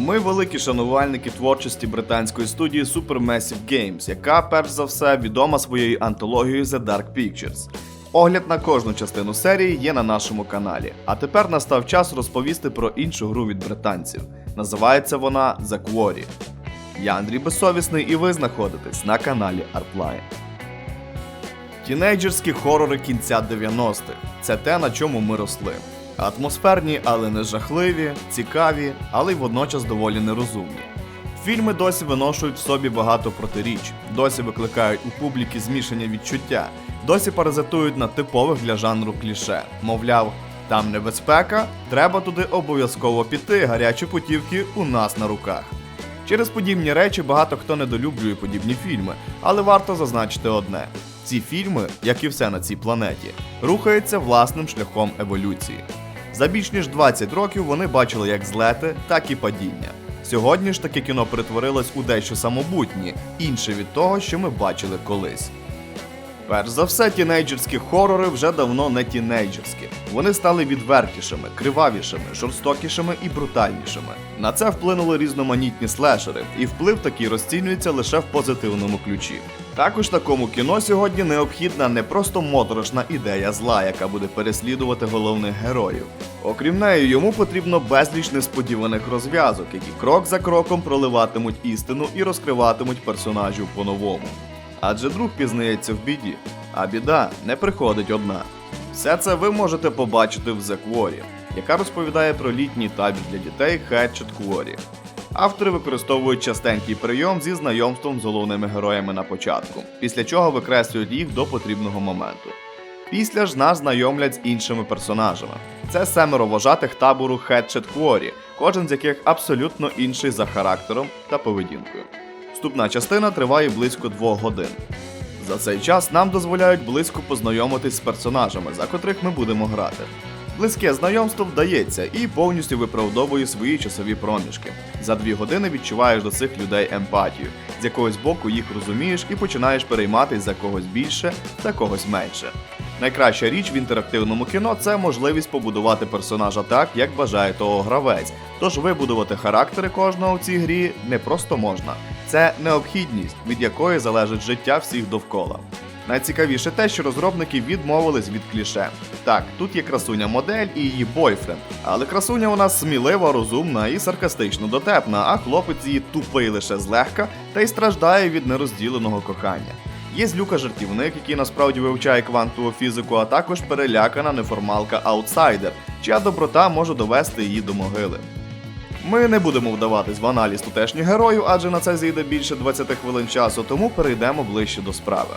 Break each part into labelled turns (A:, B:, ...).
A: Ми великі шанувальники творчості британської студії Supermassive Games, яка перш за все відома своєю антологією The Dark Pictures. Огляд на кожну частину серії є на нашому каналі. А тепер настав час розповісти про іншу гру від британців. Називається вона The Quarry. Я Андрій Безсовісний і ви знаходитесь на каналі Artline. Тінейджерські хорори кінця 90-х це те, на чому ми росли. Атмосферні, але не жахливі, цікаві, але й водночас доволі нерозумні. Фільми досі виношують в собі багато протиріч, досі викликають у публіки змішання відчуття, досі паразитують на типових для жанру кліше. Мовляв, там небезпека, треба туди обов'язково піти, гарячі путівки у нас на руках. Через подібні речі багато хто недолюблює подібні фільми, але варто зазначити одне: ці фільми, як і все на цій планеті, рухаються власним шляхом еволюції. За більш ніж 20 років вони бачили як злети, так і падіння. Сьогодні ж таке кіно перетворилось у дещо самобутнє, інше від того, що ми бачили колись. Перш за все, тінейджерські хорори вже давно не тінейджерські. Вони стали відвертішими, кривавішими, жорстокішими і брутальнішими. На це вплинули різноманітні слешери, і вплив такий розцінюється лише в позитивному ключі. Також такому кіно сьогодні необхідна не просто моторошна ідея зла, яка буде переслідувати головних героїв. Окрім неї, йому потрібно безліч несподіваних розв'язок, які крок за кроком проливатимуть істину і розкриватимуть персонажів по-новому. Адже друг пізнається в біді, а біда не приходить одна. Все це ви можете побачити в The Quarry, яка розповідає про літній табір для дітей Hatchet Quarry. Автори використовують частенький прийом зі знайомством з головними героями на початку, після чого викреслюють їх до потрібного моменту. Після ж нас знайомлять з іншими персонажами. Це семеро вожатих табору Hatchet Quarry, кожен з яких абсолютно інший за характером та поведінкою. Вступна частина триває близько двох годин. За цей час нам дозволяють близько познайомитись з персонажами, за котрих ми будемо грати. Близьке знайомство вдається і повністю виправдовує свої часові проміжки. За дві години відчуваєш до цих людей емпатію, з якогось боку їх розумієш і починаєш перейматись за когось більше та когось менше. Найкраща річ в інтерактивному кіно це можливість побудувати персонажа так, як бажає того гравець. Тож вибудувати характери кожного в цій грі не просто можна, це необхідність, від якої залежить життя всіх довкола. Найцікавіше те, що розробники відмовились від кліше. Так, тут є красуня модель і її бойфренд, але красуня у нас смілива, розумна і саркастично дотепна, а хлопець її тупий лише злегка та й страждає від нерозділеного кохання. Є злюка жартівник, який насправді вивчає квантову фізику, а також перелякана неформалка аутсайдер, чия доброта може довести її до могили. Ми не будемо вдаватись в аналіз тутешніх героїв, адже на це зійде більше 20 хвилин часу, тому перейдемо ближче до справи.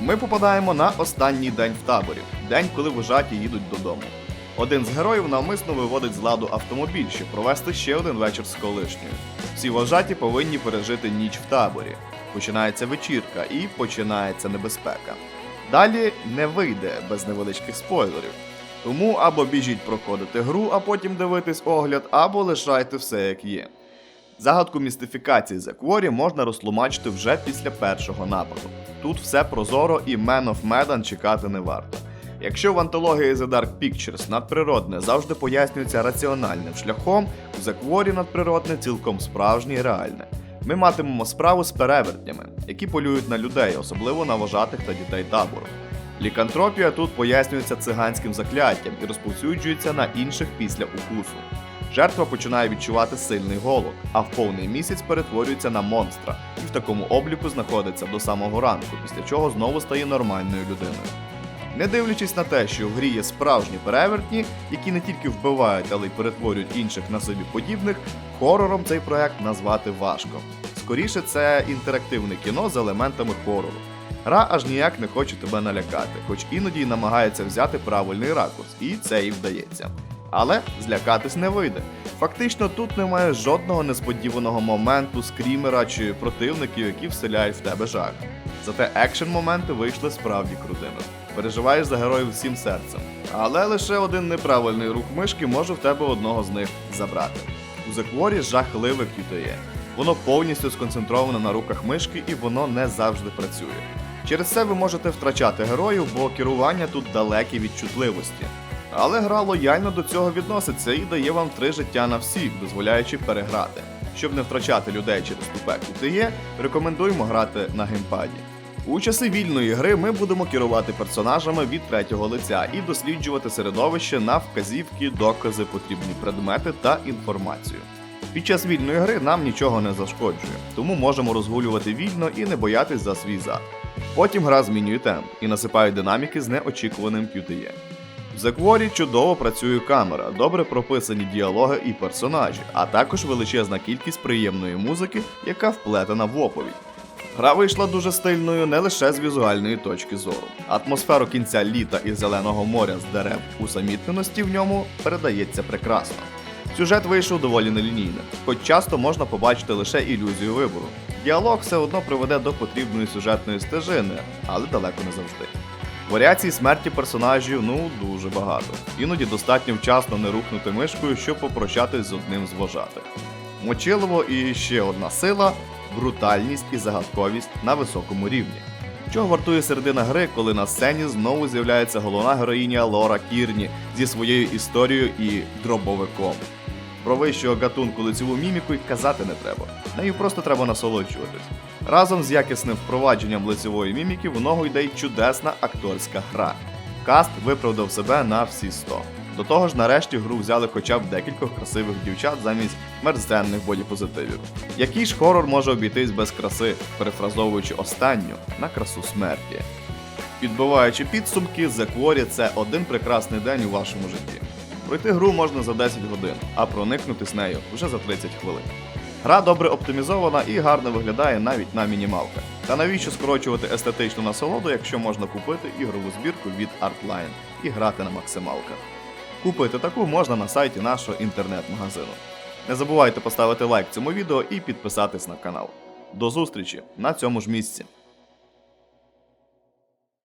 A: Ми попадаємо на останній день в таборі, день, коли вожаті їдуть додому. Один з героїв навмисно виводить з ладу автомобіль, щоб провести ще один вечір з колишньою. Всі вожаті повинні пережити ніч в таборі. Починається вечірка і починається небезпека. Далі не вийде без невеличких спойлерів. Тому або біжіть проходити гру, а потім дивитись огляд, або лишайте все як є. Загадку містифікації The Quarry можна розтлумачити вже після першого нападу. Тут все прозоро і Man of Medan чекати не варто. Якщо в антології The Dark Pictures надприродне завжди пояснюється раціональним шляхом, The Quarry надприродне цілком справжнє і реальне. Ми матимемо справу з перевертнями, які полюють на людей, особливо на вожатих та дітей табору. Лікантропія тут пояснюється циганським закляттям і розповсюджується на інших після укусу. Жертва починає відчувати сильний голод, а в повний місяць перетворюється на монстра і в такому обліку знаходиться до самого ранку, після чого знову стає нормальною людиною. Не дивлячись на те, що в грі є справжні перевертні, які не тільки вбивають, але й перетворюють інших на собі подібних, хорором цей проект назвати важко. Скоріше, це інтерактивне кіно з елементами хорору. Гра аж ніяк не хоче тебе налякати, хоч іноді й намагається взяти правильний ракурс, і це і вдається. Але злякатись не вийде. Фактично тут немає жодного несподіваного моменту, скрімера чи противників, які вселяють в тебе жах. Зате екшен моменти вийшли справді крутими. Переживаєш за героїв всім серцем. Але лише один неправильний рух мишки може в тебе одного з них забрати. У Quarry жахливе QTE. Воно повністю сконцентроване на руках мишки і воно не завжди працює. Через це ви можете втрачати героїв, бо керування тут далеке від чутливості. Але гра лояльно до цього відноситься і дає вам три життя на всіх, дозволяючи переграти. Щоб не втрачати людей через тупе QTE, рекомендуємо грати на геймпаді. У часи вільної гри ми будемо керувати персонажами від третього лиця і досліджувати середовище на вказівки, докази, потрібні предмети та інформацію. Під час вільної гри нам нічого не зашкоджує, тому можемо розгулювати вільно і не боятись за свій зад. Потім гра змінює темп і насипає динаміки з неочікуваним QTE. В Quarry чудово працює камера, добре прописані діалоги і персонажі, а також величезна кількість приємної музики, яка вплетена в оповідь. Гра вийшла дуже стильною не лише з візуальної точки зору. Атмосферу кінця літа і зеленого моря з дерев усамітненості в ньому передається прекрасно. Сюжет вийшов доволі нелінійним, хоч часто можна побачити лише ілюзію вибору. Діалог все одно приведе до потрібної сюжетної стежини, але далеко не завжди. Варіацій смерті персонажів ну дуже багато. Іноді достатньо вчасно не рухнути мишкою, щоб попрощатись з одним з вожатих. Мочилово і ще одна сила брутальність і загадковість на високому рівні. Чого вартує середина гри, коли на сцені знову з'являється головна героїня Лора Кірні зі своєю історією і дробовиком. Про вищого гатунку лицеву міміку й казати не треба. Нею просто треба насолоджуватись. Разом з якісним впровадженням лицевої міміки в ногу йде й чудесна акторська гра. Каст виправдав себе на всі 100. До того ж, нарешті гру взяли хоча б декількох красивих дівчат замість мерзенних бодіпозитивів. Який ж хорор може обійтись без краси, перефразовуючи останню на красу смерті? Підбиваючи підсумки, The Quarry – це один прекрасний день у вашому житті. Пройти гру можна за 10 годин, а проникнути нею вже за 30 хвилин. Гра добре оптимізована і гарно виглядає навіть на мінімалках. Та навіщо скорочувати естетичну насолоду, якщо можна купити ігрову збірку від Artline і грати на максималках? Купити таку можна на сайті нашого інтернет-магазину. Не забувайте поставити лайк цьому відео і підписатись на канал. До зустрічі на цьому ж місці.